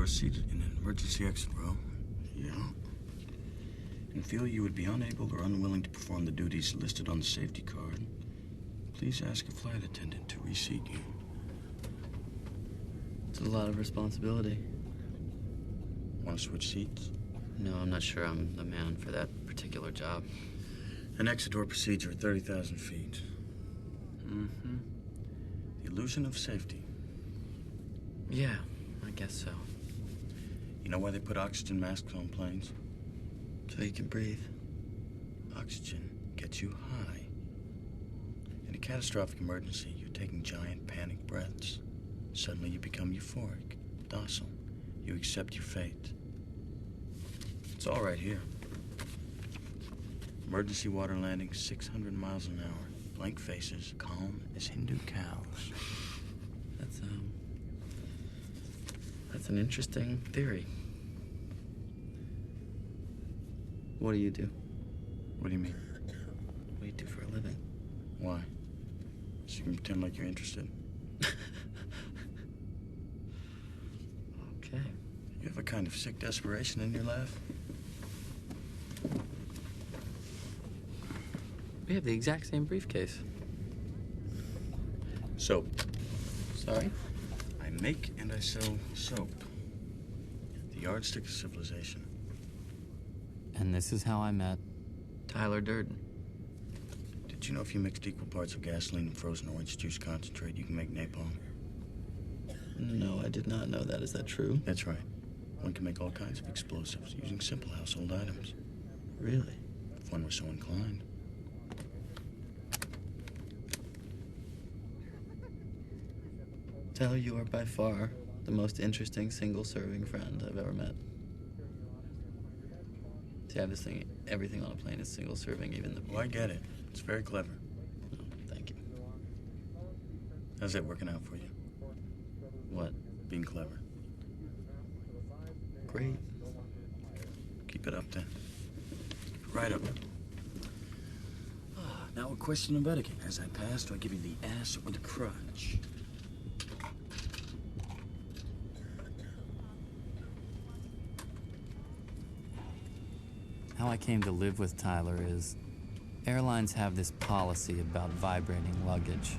are seated in an emergency exit row. Yeah. And feel you would be unable or unwilling to perform the duties listed on the safety card, please ask a flight attendant to reseat you. It's a lot of responsibility. Want to switch seats? No, I'm not sure I'm the man for that particular job. An exit door procedure at 30,000 feet. Mm-hmm. The illusion of safety. Yeah, I guess so. You know why they put oxygen masks on planes? So you can breathe. Oxygen gets you high. In a catastrophic emergency, you're taking giant panic breaths. Suddenly you become euphoric, docile. You accept your fate. It's all right here. Emergency water landing 600 miles an hour. Blank faces, calm as Hindu cows. That's um. That's an interesting theory. What do you do? What do you mean? What do you do for a living? Why? So you can pretend like you're interested. Okay. You have a kind of sick desperation in your laugh. We have the exact same briefcase. Soap. Sorry? I make and I sell soap. The yardstick of civilization. And this is how I met. Tyler Durden. Did you know if you mixed equal parts of gasoline and frozen orange juice concentrate, you can make napalm? No, I did not know that. Is that true? That's right. One can make all kinds of explosives using simple household items, Really? if one were so inclined. Tyler, you are by far the most interesting single serving friend I've ever met. I have this thing, everything on a plane is single serving, even the. Well, I get it. It's very clever. Oh, thank you. How's that working out for you? What? Being clever. Great. Keep it up then. Right up. Ah, Now a question of etiquette. As I pass, do I give you the ass or the crutch? How I came to live with Tyler is airlines have this policy about vibrating luggage.